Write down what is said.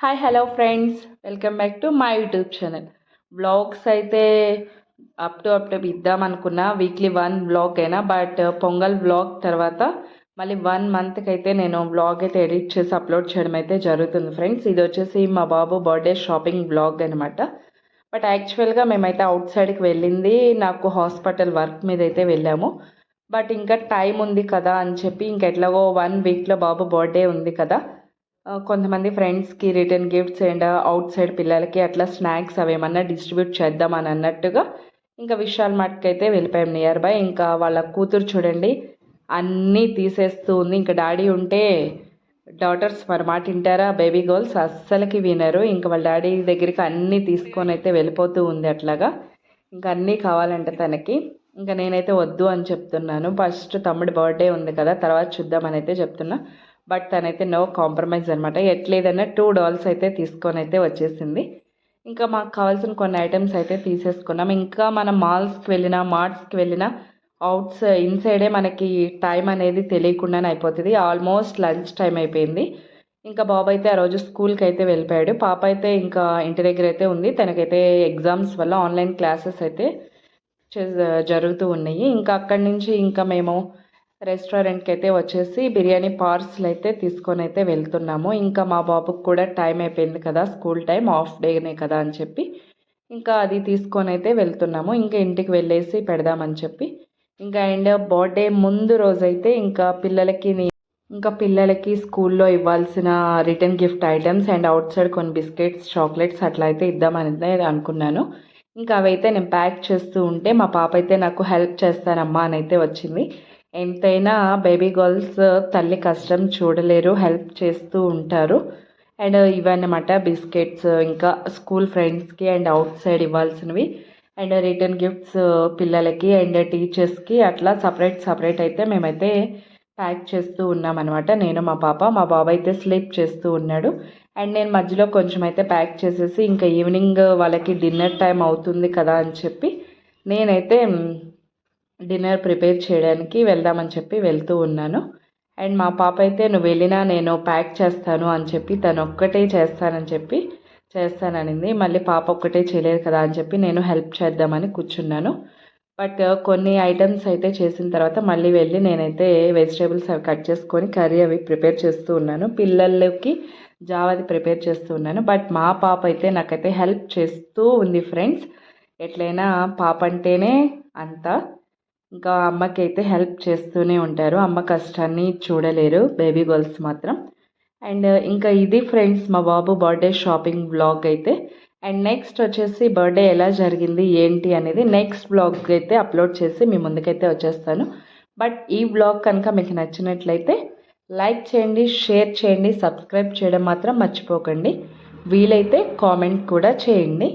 Hi hello friends welcome back to my YouTube channel vlogs అయితే up to up to ఇద్దాం అనుకున్నా. Weekly one vlog అయినా but uh, Pongal vlog తర్వాత మళ్ళీ one మంత్కి అయితే నేను బ్లాగ్ అయితే ఎడిట్ చేసి అప్లోడ్ చేయడం అయితే జరుగుతుంది ఫ్రెండ్స్ ఇది వచ్చేసి మా బాబు బర్త్డే షాపింగ్ బ్లాగ్ అనమాట బట్ యాక్చువల్గా మేమైతే అవుట్ సైడ్కి వెళ్ళింది. నాకు హాస్పిటల్ వర్క్ మీద అయితే వెళ్ళాము. బట్ ఇంకా టైం ఉంది కదా అని చెప్పి ఇంకెట్లాగో వన్ వీక్లో బాబు బర్త్డే ఉంది కదా. కొంతమంది ఫ్రెండ్స్కి return gifts and outside పిల్లలకి అట్లా స్నాక్స్ అవి ఏమన్నా డిస్ట్రిబ్యూట్ చేద్దామని అన్నట్టుగా ఇంకా విశాల్ మార్ట్కి అయితే వెళ్ళిపోయాం నియర్ బై ఇంకా వాళ్ళ కూతురు చూడండి అన్నీ తీసేస్తూ ఉంది. ఇంకా డాడీ ఉంటే డాటర్స్ మరి మాట వింటారా? బేబీ గర్ల్స్ అస్సలకి వినరు. ఇంకా వాళ్ళ డాడీ దగ్గరికి అన్నీ తీసుకొని అయితే వెళ్ళిపోతూ ఉంది అట్లాగా. ఇంకా అన్నీ కావాలంట తనకి. ఇంకా నేనైతే వద్దు అని చెప్తున్నాను. ఫస్ట్ తమ్ముడు బర్త్డే ఉంది కదా తర్వాత చూద్దామని అయితే చెప్తున్నా. బట్ తనైతే నో కాంప్రమైజ్ అనమాట ఎట్లేదన్నా టూ డాల్స్ అయితే తీసుకొని అయితే వచ్చేసింది. ఇంకా మాకు కావాల్సిన కొన్ని ఐటమ్స్ అయితే తీసేసుకున్నాం. ఇంకా మనం మాల్స్కి వెళ్ళినా మార్ట్స్కి వెళ్ళినా అవుట్స్ ఇన్సైడే మనకి టైం అనేది తెలియకుండానే అయిపోతుంది. ఆల్మోస్ట్ లంచ్ టైం అయిపోయింది. ఇంకా బాబు అయితే ఆ రోజు స్కూల్కి అయితే వెళ్ళిపోయాడు. పాప అయితే ఇంకా ఇంటి దగ్గర అయితే ఉంది. తనకైతే ఎగ్జామ్స్ వల్ల ఆన్లైన్ క్లాసెస్ అయితే చే- జరుగుతూ ఉన్నాయి. ఇంకా అక్కడి నుంచి ఇంకా మేము రెస్టారెంట్కి అయితే వచ్చేసి బిర్యానీ పార్సల్ అయితే తీసుకొని అయితే వెళ్తున్నాము. ఇంకా మా బాబుకి కూడా టైం అయిపోయింది కదా స్కూల్ టైం హాఫ్ డేనే కదా అని చెప్పి ఇంకా అది తీసుకొని అయితే వెళ్తున్నాము. ఇంకా ఇంటికి వెళ్ళేసి పెడదామని చెప్పి. ఇంకా అండ్ బర్త్డే ముందు రోజైతే ఇంకా పిల్లలకి ఇంకా పిల్లలకి స్కూల్లో ఇవ్వాల్సిన return gift items and outside కొన్ని బిస్కెట్స్ చాక్లెట్స్ అట్లా అయితే ఇద్దామని అనుకున్నాను. ఇంకా అవైతే నేను ప్యాక్ చేస్తూ ఉంటే మా పాప అయితే నాకు హెల్ప్ చేస్తానమ్మా అని అయితే వచ్చింది. ఎంతైనా బేబీ గర్ల్స్ తల్లి కష్టం చూడలేరు హెల్ప్ చేస్తూ ఉంటారు. అండ్ ఇవన్నమాట బిస్కెట్స్ ఇంకా స్కూల్ ఫ్రెండ్స్కి అండ్ అవుట్ సైడ్ ఇవ్వాల్సినవి. అండ్ రిటర్న్ గిఫ్ట్స్ పిల్లలకి అండ్ టీచర్స్కి అట్లా సపరేట్ సపరేట్ అయితే మేమైతే ప్యాక్ చేస్తూ ఉన్నామన్నమాట. నేను మా పాప మా బాబు అయితే స్లీప్ చేస్తూ ఉన్నాడు. అండ్ నేను మధ్యలో కొంచెం అయితే ప్యాక్ చేసేసి ఇంకా ఈవినింగ్ వాళ్ళకి డిన్నర్ టైం అవుతుంది కదా అని చెప్పి నేనైతే డిన్నర్ ప్రిపేర్ చేయడానికి వెళ్దామని చెప్పి వెళ్తూ ఉన్నాను. అండ్ మా పాప అయితే నువ్వు వెళ్ళినా నేను ప్యాక్ చేస్తాను అని చెప్పి తను ఒక్కటే చేస్తానని చెప్పి చేస్తాననింది. మళ్ళీ పాప ఒక్కటే చేయలేదు కదా అని చెప్పి నేను హెల్ప్ చేద్దామని కూర్చున్నాను. బట్ కొన్ని ఐటమ్స్ అయితే చేసిన తర్వాత మళ్ళీ వెళ్ళి నేనైతే వెజిటేబుల్స్ అవి కట్ చేసుకొని కర్రీ అవి ప్రిపేర్ చేస్తూ ఉన్నాను. పిల్లలకి జావది ప్రిపేర్ చేస్తూ ఉన్నాను. బట్ మా పాప అయితే నాకైతే హెల్ప్ చేస్తూ ఉంది ఫ్రెండ్స్. ఎట్లయినా పాప అంటేనే అంత. ఇంకా అమ్మకి అయితే హెల్ప్ చేస్తూనే ఉంటారు. అమ్మ కష్టాన్ని చూడలేరు. బేబీ గర్ల్స్ మాత్రం. అండ్ ఇంకా ఇది ఫ్రెండ్స్ మా బాబు బర్త్డే షాపింగ్ బ్లాగ్ అయితే. అండ్ నెక్స్ట్ వచ్చేసి బర్త్డే ఎలా జరిగింది ఏంటి అనేది నెక్స్ట్ బ్లాగ్ అయితే అప్లోడ్ చేసి మీ ముందుకైతే వచ్చేస్తాను. బట్ ఈ బ్లాగ్ కనుక మీకు నచ్చినట్లయితే లైక్ చేయండి షేర్ చేయండి సబ్స్క్రైబ్ చేయడం మాత్రం మర్చిపోకండి. వీలైతే కామెంట్ కూడా చేయండి.